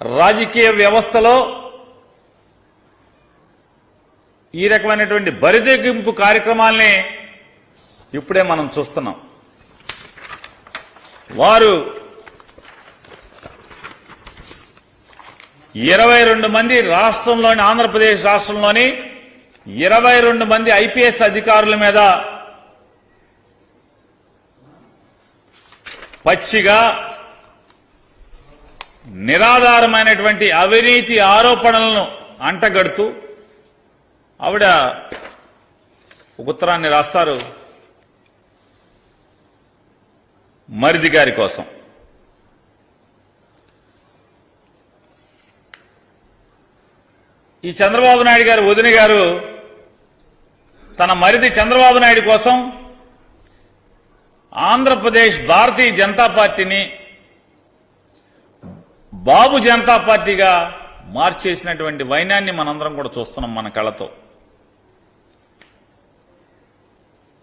రాజకీయ వ్యవస్థలో ఈ రకమైనటువంటి బరిదెగింపు కార్యక్రమాల్ని ఇప్పుడే మనం చూస్తున్నాం. వారు ఇరవై రెండు మంది రాష్ట్రంలోని ఆంధ్రప్రదేశ్ రాష్ట్రంలోని ఇరవై రెండు మంది ఐపీఎస్ అధికారుల మీద పచ్చిగా నిరాధారమైనటువంటి అవినీతి ఆరోపణలను అంటగడుతూ ఆవిడ ఉత్తరాన్ని రాస్తారు. మరిది గారి కోసం. ఈ చంద్రబాబు నాయుడు గారు వదిన గారు తన మరిది చంద్రబాబు నాయుడు కోసం ఆంధ్రప్రదేశ్ భారతీయ జనతా పార్టీని బాబు జనతా పార్టీగా మార్చేసినటువంటి వైనాన్ని మనందరం కూడా చూస్తున్నాం మన కళతో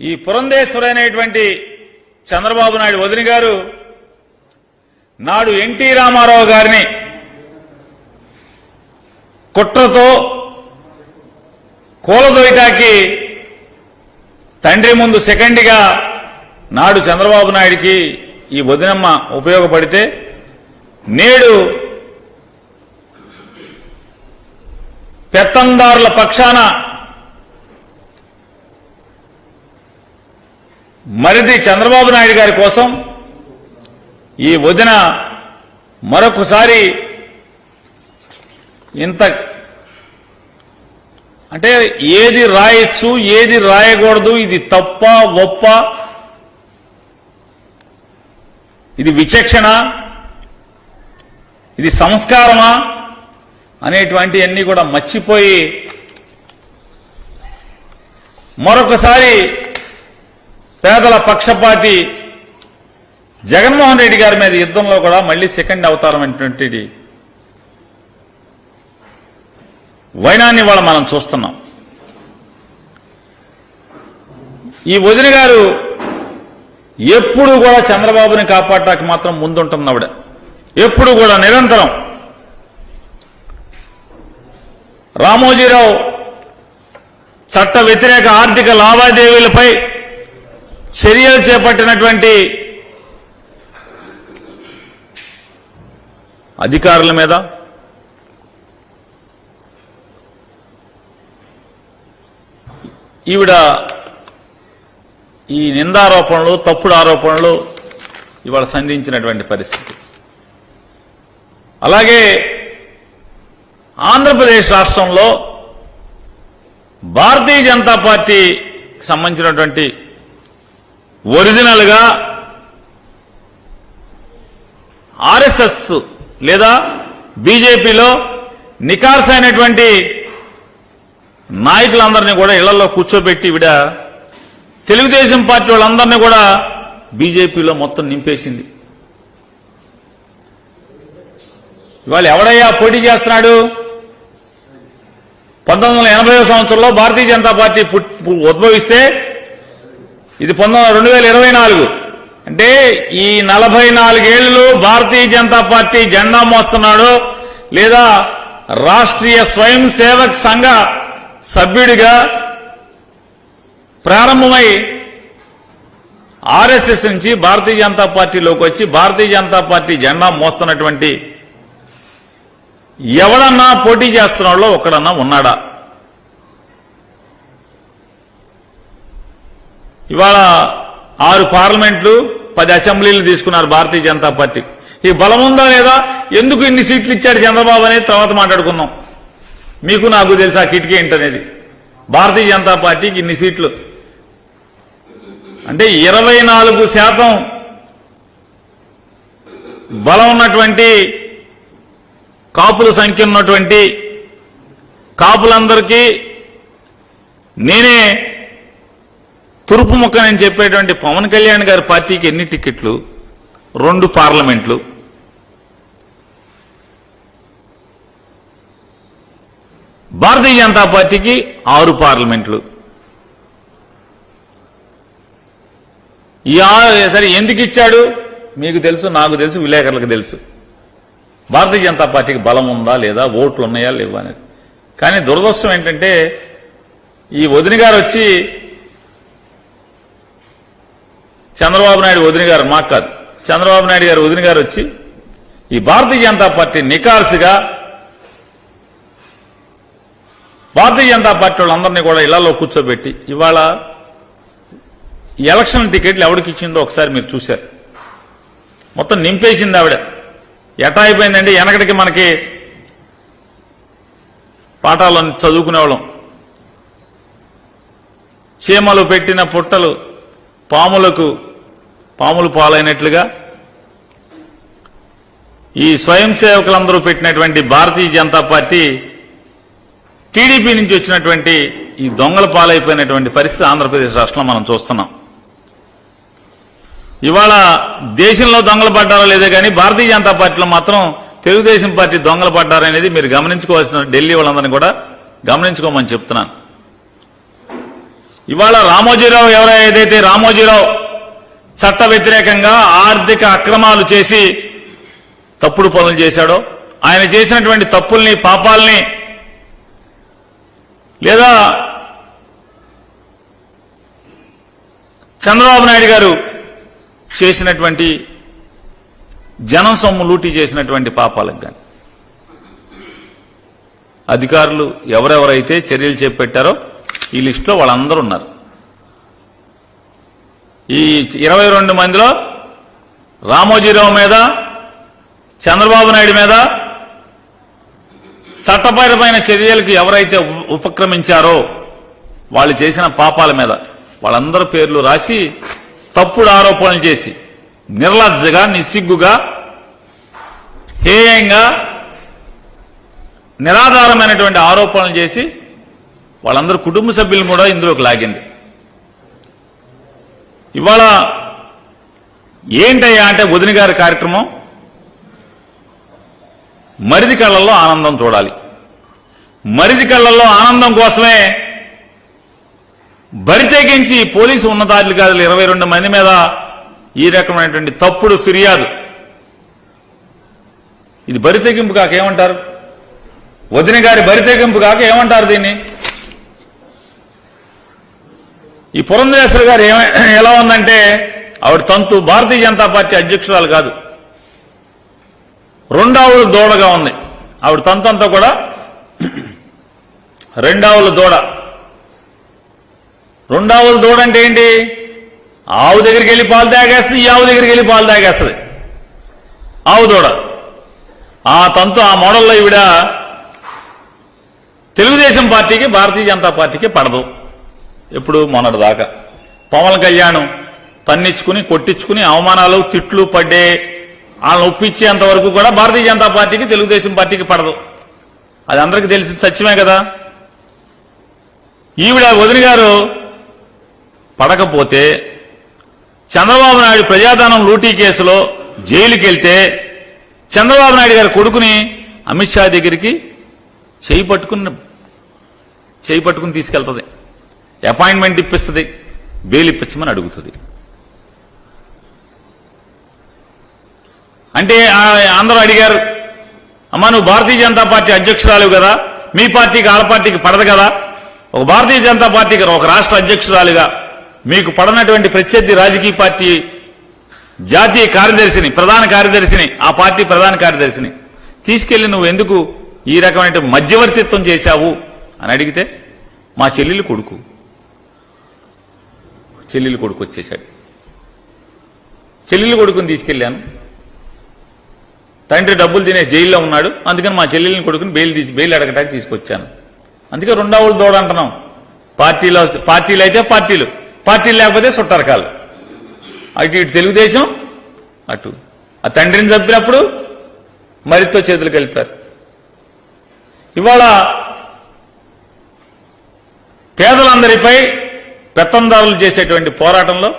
ఈ పురంధేశ్వరైనటువంటి చంద్రబాబు నాయుడు వదిన గారు నాడు ఎన్టీ రామారావు గారిని కుట్రతో కూలదోయటాకి తండ్రి ముందు సెకండ్గా నాడు చంద్రబాబు నాయుడికి ఈ వదినమ్మ ఉపయోగపడితే నేడు పెత్తందారుల పక్షాన మరిది చంద్రబాబు నాయుడు గారి కోసం ఈ వదిన మరొకసారి ఇంత అంటే ఏది రాయొచ్చు ఏది రాయకూడదు ఇది తప్ప ఒప్ప ఇది విచక్షణ. ఇది సంస్కారమా? అనేటువంటివన్నీ కూడా మర్చిపోయి మరొకసారి పేదల పక్షపాతి జగన్మోహన్ రెడ్డి గారి మీద యుద్ధంలో కూడా మళ్ళీ సెకండ్ అవతారం అనేటువంటిది వైనాన్ని వాళ్ళ మనం చూస్తున్నాం. ఈ వదిన గారు ఎప్పుడు కూడా చంద్రబాబుని కాపాడటానికి మాత్రం ముందుంటుంది ఆవిడ ఎప్పుడు కూడా నిరంతరం. రామోజీరావు చట్ట వ్యతిరేక ఆర్థిక లావాదేవీలపై చర్యలు చేపట్టినటువంటి అధికారుల మీద ఈవిడ ఈ నిందారోపణలు తప్పుడు ఆరోపణలు ఇవాళ సంధించినటువంటి పరిస్థితి. అలాగే ఆంధ్రప్రదేశ్ రాష్ట్రంలో భారతీయ జనతా పార్టీకి సంబంధించినటువంటి ఒరిజినల్గా ఆర్ఎస్ఎస్ లేదా బీజేపీలో నికార్స్ అయినటువంటి నాయకులందరినీ కూడా ఇళ్ళలో కూర్చోబెట్టి విడ తెలుగుదేశం పార్టీ వాళ్ళందరినీ కూడా బీజేపీలో మొత్తం నింపేసింది. ఇవాళ ఎవడయ్యా పోటీ చేస్తున్నాడు? పంతొమ్మిది వందల ఎనభై సంవత్సరంలో భారతీయ జనతా పార్టీ పుట్- ఉద్భవిస్తే ఇది పంతొమ్మిది రెండు వేల ఇరవై నాలుగు. అంటే ఈ నలభై నాలుగేళ్ళు భారతీయ జనతా పార్టీ జెండా మోస్తున్నాడు లేదా రాష్ట్రీయ స్వయం సేవక్ సంఘ సభ్యుడిగా ప్రారంభమై ఆర్ఎస్ఎస్ నుంచి భారతీయ జనతా పార్టీలోకి వచ్చి భారతీయ జనతా పార్టీ జెండా మోస్తున్నటువంటి ఎవడన్నా పోటీ చేస్తున్నాడో ఒకడన్నా ఉన్నాడా? ఇవాళ ఆరు పార్లమెంట్లు పది అసెంబ్లీలు తీసుకున్నారు భారతీయ జనతా పార్టీ. ఈ బలం ఉందా లేదా? ఎందుకు ఇన్ని సీట్లు ఇచ్చాడు చంద్రబాబు అనేది తర్వాత మాట్లాడుకుందాం. మీకు నాకు తెలుసు ఆ కిటికీ ఏంటనేది. భారతీయ జనతా పార్టీకి ఇన్ని సీట్లు. అంటే ఇరవై నాలుగు శాతం బలం ఉన్నటువంటి కాపుల సంఖ్య ఉన్నటువంటి కాపులందరికీ నేనే తురుపు ముక్కనని చెప్పేటువంటి పవన్ కళ్యాణ్ గారి పార్టీకి ఎన్ని టికెట్లు రెండు పార్లమెంట్లు. భారతీయ జనతా పార్టీకి ఆరు పార్లమెంట్లు. ఈ ఆరు సరే ఎందుకు ఇచ్చాడు? మీకు తెలుసు నాకు తెలుసు విలేకరులకు తెలుసు. భారతీయ జనతా పార్టీకి బలం ఉందా లేదా ఓట్లు ఉన్నాయా లేవా అనేది. కానీ దురదృష్టం ఏంటంటే ఈ వదిన గారు వచ్చి చంద్రబాబు నాయుడు వదిన గారు మాకు కాదు. చంద్రబాబు నాయుడు గారు వదిన గారు వచ్చి ఈ భారతీయ జనతా పార్టీ నికార్సుగా భారతీయ జనతా పార్టీ వాళ్ళందరినీ కూడా ఇళ్ళలో కూర్చోబెట్టి ఇవాళ ఎలక్షన్ టికెట్లు ఎవరికి ఇచ్చిందో ఒకసారి మీరు చూశారు. మొత్తం నింపేసింది ఆవిడ. ఎటా అయిపోయిందండి? వెనకటికి మనకి పాఠాలను చదువుకునేవాళ్ళం. చీమలు పెట్టిన పుట్టలు పాములకు పాములు పాలైనట్లుగా ఈ స్వయం సేవకులందరూ పెట్టినటువంటి భారతీయ జనతా పార్టీ టీడీపీ నుంచి వచ్చినటువంటి ఈ దొంగల పాలైపోయినటువంటి పరిస్థితి ఆంధ్రప్రదేశ్ రాష్ట్రంలో మనం చూస్తున్నాం. ఇవాళ దేశంలో దొంగలు పడ్డారో లేదో కానీ భారతీయ జనతా పార్టీలో మాత్రం తెలుగుదేశం పార్టీ దొంగలు పడ్డారనేది మీరు గమనించుకోవాల్సిన ఢిల్లీ వాళ్ళందరినీ కూడా గమనించుకోమని చెప్తున్నాను. ఇవాళ రామోజీరావు ఎవరో ఏదైతే రామోజీరావు చట్ట వ్యతిరేకంగా ఆర్థిక అక్రమాలు చేసి తప్పుడు పనులు చేశాడో ఆయన చేసినటువంటి తప్పుల్ని పాపాల్ని లేదా చంద్రబాబు నాయుడు గారు చేసినటువంటి జనం సొమ్ము లూటీ చేసినటువంటి పాపాలకు కానీ అధికారులు ఎవరెవరైతే చర్యలు చేపట్టారో ఈ లిస్టులో వాళ్ళందరూ ఉన్నారు. ఈ ఇరవై రెండు మందిలో రామోజీరావు మీద చంద్రబాబు నాయుడు మీద చట్టపరమైన చర్యలకు ఎవరైతే ఉపక్రమించారో వాళ్ళు చేసిన పాపాల మీద వాళ్ళందరి పేర్లు రాసి తప్పుడు ఆరోపణలు చేసి నిర్లజ్జగా నిస్సిగ్గుగా హేయంగా నిరాధారమైనటువంటి ఆరోపణలు చేసి వాళ్ళందరూ కుటుంబ సభ్యులు కూడా ఇందులోకి లాగింది. ఇవాళ ఏంటయ్యా అంటే వదిన గారి కార్యక్రమం? మరిది కళ్ళల్లో ఆనందం చూడాలి. మరిది కళ్ళల్లో ఆనందం కోసమే బరితెగించి పోలీసు ఉన్నతాధికారులు ఇరవై రెండు మంది మీద ఈ రకమైనటువంటి తప్పుడు ఫిర్యాదు. ఇది బరితెగింపు కాక ఏమంటారు? వదిన గారి బరితెగింపు కాక ఏమంటారు దీన్ని? ఈ పురంధరేశ్వరి గారు ఎలా ఉందంటే ఆవిడ తంతు భారతీయ జనతా పార్టీ అధ్యక్షురాలు కాదు. రెండావుల దూడగా ఉంది. ఆవిడ తంతు అంతా కూడా రెండావుల దూడ. రెండావుల దూడ అంటే ఏంటి? ఆవు దగ్గరికి వెళ్ళి పాలు తాగేస్తుంది ఈ ఆవు దగ్గరికి వెళ్ళి పాలు తాగేస్తుంది. ఆవు దూడ. ఆ తంతు ఆ మోడల్లో ఈవిడ తెలుగుదేశం పార్టీకి భారతీయ జనతా పార్టీకి పడదు. ఎప్పుడు? మొన్నటి దాకా. పవన్ కళ్యాణ్ తన్నిచ్చుకుని కొట్టించుకుని అవమానాలు తిట్లు పడ్డే వాళ్ళని ఒప్పించేంత వరకు కూడా భారతీయ జనతా పార్టీకి తెలుగుదేశం పార్టీకి పడదు. అది అందరికీ తెలిసి సత్యమే కదా? ఈవిడ వదిన గారు పడకపోతే చంద్రబాబు నాయుడు ప్రజాధనం లూటీ కేసులో జైలుకి వెళ్తే చంద్రబాబు నాయుడు గారి కొడుకుని అమిత్ షా దగ్గరికి చేయి పట్టుకుని చేయి పట్టుకుని తీసుకెళ్తుంది. అపాయింట్మెంట్ ఇప్పిస్తుంది. బెయిల్ ఇప్పించమని అడుగుతుంది. అంటే అందరూ అడిగారు అమ్మా నువ్వు భారతీయ జనతా పార్టీ అధ్యక్షురాలు కదా మీ పార్టీకి ఆడ పార్టీకి పడదు కదా. ఒక భారతీయ జనతా పార్టీకి ఒక రాష్ట్ర అధ్యక్షురాలుగా మీకు పడనటువంటి ప్రత్యర్థి రాజకీయ పార్టీ జాతీయ కార్యదర్శిని ప్రధాన కార్యదర్శిని ఆ పార్టీ ప్రధాన కార్యదర్శిని తీసుకెళ్ళి నువ్వు ఎందుకు ఈ రకమైన మధ్యవర్తిత్వం చేశావు అని అడిగితే మా చెల్లెలు కొడుకు. చెల్లెలు కొడుకు వచ్చేశాడు. చెల్లెలు కొడుకుని తీసుకెళ్ళాను తండ్రి డబ్బులు తినే జైల్లో ఉన్నాడు. అందుకని మా చెల్లెల్ని కొడుకుని బెయిల్ తీసి బెయిల్ అడగటానికి తీసుకొచ్చాను. అందుకే రెండవలు దోడ అంటున్నాం పార్టీలో పార్టీలు అయితే పార్టీలు. పార్టీలు లేకపోతే సుట్టరకాలు అటు ఇటు తెలుగుదేశం అటు. ఆ తండ్రిని చంపినప్పుడు మరితో చేతులు కలిపారు. ఇవాళ పేదలందరిపై పెత్తందారులు చేసేటువంటి పోరాటంలో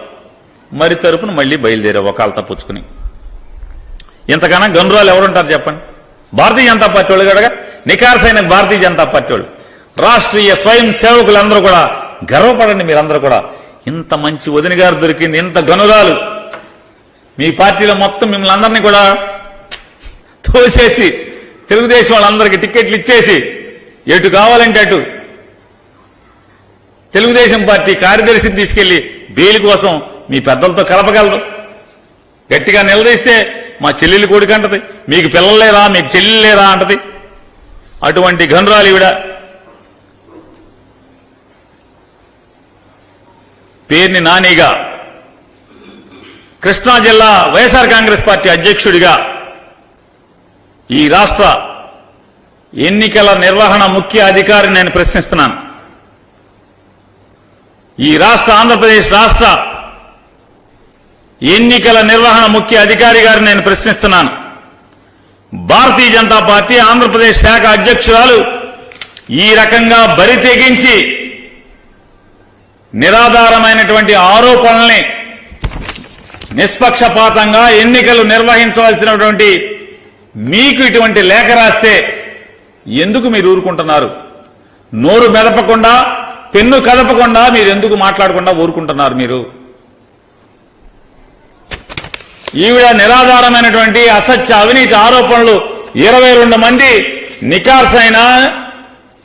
మరి తరపున మళ్ళీ బయలుదేరారు ఒకళ్ళు తప్పుచ్చుకుని ఇంతకన్నా గనురాలు ఎవరుంటారు చెప్పండి? భారతీయ జనతా పార్టీ వాళ్ళు కనుక నికార్సైన భారతీయ జనతా పార్టీ వాళ్ళు. రాష్ట్రీయ స్వయం సేవకులందరూ కూడా గర్వపడండి మీరందరూ కూడా. ఇంత మంచి వదిన గారు దొరికింది ఇంత గనురాలు మీ పార్టీలో మొత్తం మిమ్మల్ని అందరినీ కూడా తోసేసి తెలుగుదేశం వాళ్ళందరికీ టిక్కెట్లు ఇచ్చేసి ఎటు కావాలంటే అటు తెలుగుదేశం పార్టీ కార్యదర్శిని తీసుకెళ్ళి బెయిల్ కోసం మీ పెద్దలతో కలపగలదు గట్టిగా నిలదీస్తే మా చెల్లెలు కొడుకు అంటది మీకు పిల్లలు లేరా మీకు చెల్లెలు లేరా అంటది. అటువంటి గనురాలు ఈవిడ పేర్ని నానిగా కృష్ణా జిల్లా వైఎస్ఆర్ కాంగ్రెస్ పార్టీ అధ్యక్షుడిగా ఈ రాష్ట్ర ఎన్నికల నిర్వహణ ముఖ్య అధికారిని నేను ప్రశ్నిస్తున్నాను. ఈ రాష్ట్ర ఆంధ్రప్రదేశ్ రాష్ట్ర ఎన్నికల నిర్వహణ ముఖ్య అధికారి గారిని నేను ప్రశ్నిస్తున్నాను. భారతీయ జనతా పార్టీ ఆంధ్రప్రదేశ్ శాఖ అధ్యక్షురాలు ఈ రకంగా బరి తెగించి నిరాధారమైనటువంటి ఆరోపణల్ని నిష్పక్షపాతంగా ఎన్నికలు నిర్వహించవలసినటువంటి మీకు ఇటువంటి లేఖ రాస్తే ఎందుకు మీరు ఊరుకుంటున్నారు? నోరు మెదపకుండా పెన్ను కదపకుండా మీరు ఎందుకు మాట్లాడకుండా ఊరుకుంటున్నారు మీరు? ఈవిడ నిరాధారమైనటువంటి అసత్య అవినీతి ఆరోపణలు ఇరవై రెండు మంది నికార్సైన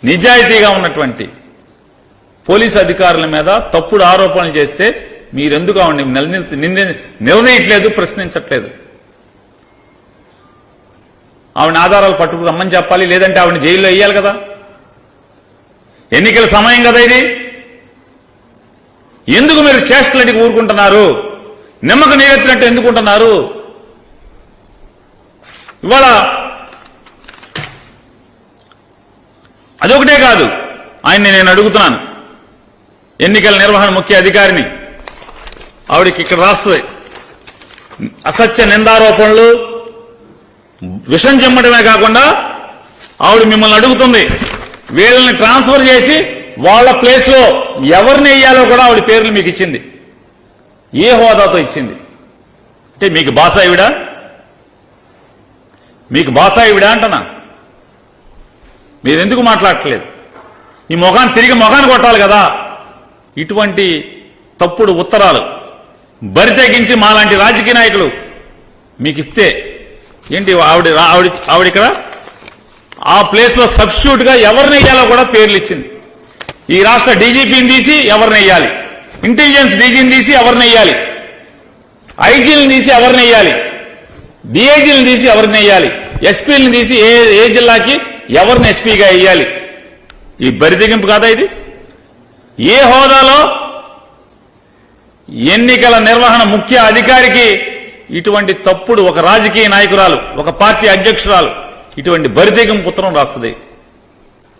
నిజాయితీగా ఉన్నటువంటి పోలీసు అధికారుల మీద తప్పుడు ఆరోపణలు చేస్తే మీరెందుకు ఆవిడ నిర్ణయించలేదు ప్రశ్నించట్లేదు? ఆవిడ ఆధారాలు పట్టుకు రమ్మని చెప్పాలి లేదంటే ఆవిడ జైల్లో వేయాలి కదా? ఎన్నికల సమయం కదా ఇది? ఎందుకు మీరు చేష్టలకి ఊరుకుంటున్నారు? నిమ్మక నీరెత్తినట్టు ఎందుకుంటున్నారు? ఇవాళ అదొకటే కాదు. ఆయన్ని నేను అడుగుతున్నాను. ఎన్నికల నిర్వహణ ముఖ్య అధికారిని. ఆవిడకి ఇక్కడ రాస్తుంది. అసత్య నిందారోపణలు విషం చెమ్మటమే కాకుండా ఆవిడ మిమ్మల్ని అడుగుతుంది. వీళ్ళని ట్రాన్స్ఫర్ చేసి వాళ్ళ ప్లేస్లో ఎవరిని వేయాలో కూడా ఆవిడ పేర్లు మీకు ఇచ్చింది. ఏ హోదాతో ఇచ్చింది? అంటే మీకు బాసాయివిడా మీకు బాసాయివిడా అంటనా? మీరెందుకు మాట్లాడట్లేదు? ఈ ముఖాన్ని తిరిగి ముఖాన్ని కొట్టాలి కదా. ఇటువంటి తప్పుడు ఉత్తరాలు బరి తెగించి మాలాంటి రాజకీయ నాయకులు మీకు ఇస్తే ఏంటి ఆవిడ ఆవిడ ఆవిడ ఇక్కడ? ఆ ప్లేస్లో సబ్స్టిట్యూట్గా ఎవరిని వేయాలో కూడా పేర్లు ఇచ్చింది. ఈ రాష్ట్ర డీజీపీని తీసి ఎవరిని వేయాలి? ఇంటెలిజెన్స్ డీజీని తీసి ఎవరిని వేయాలి? ఐజీలను తీసి ఎవరిని వేయాలి? డిఐజీలను తీసి ఎవరిని వేయాలి? ఎస్పీలను తీసి ఏ ఏ జిల్లాకి ఎవరిని ఎస్పీగా వేయాలి? ఈ బరితెగింపు కాదా ఇది? ఏ హోదాలో ఎన్నికల నిర్వహణ ముఖ్య అధికారికి ఇటువంటి తప్పుడు ఒక రాజకీయ నాయకురాలు ఒక పార్టీ అధ్యక్షురాలు ఇటువంటి బరితేగం పుత్రం రాస్తుంది.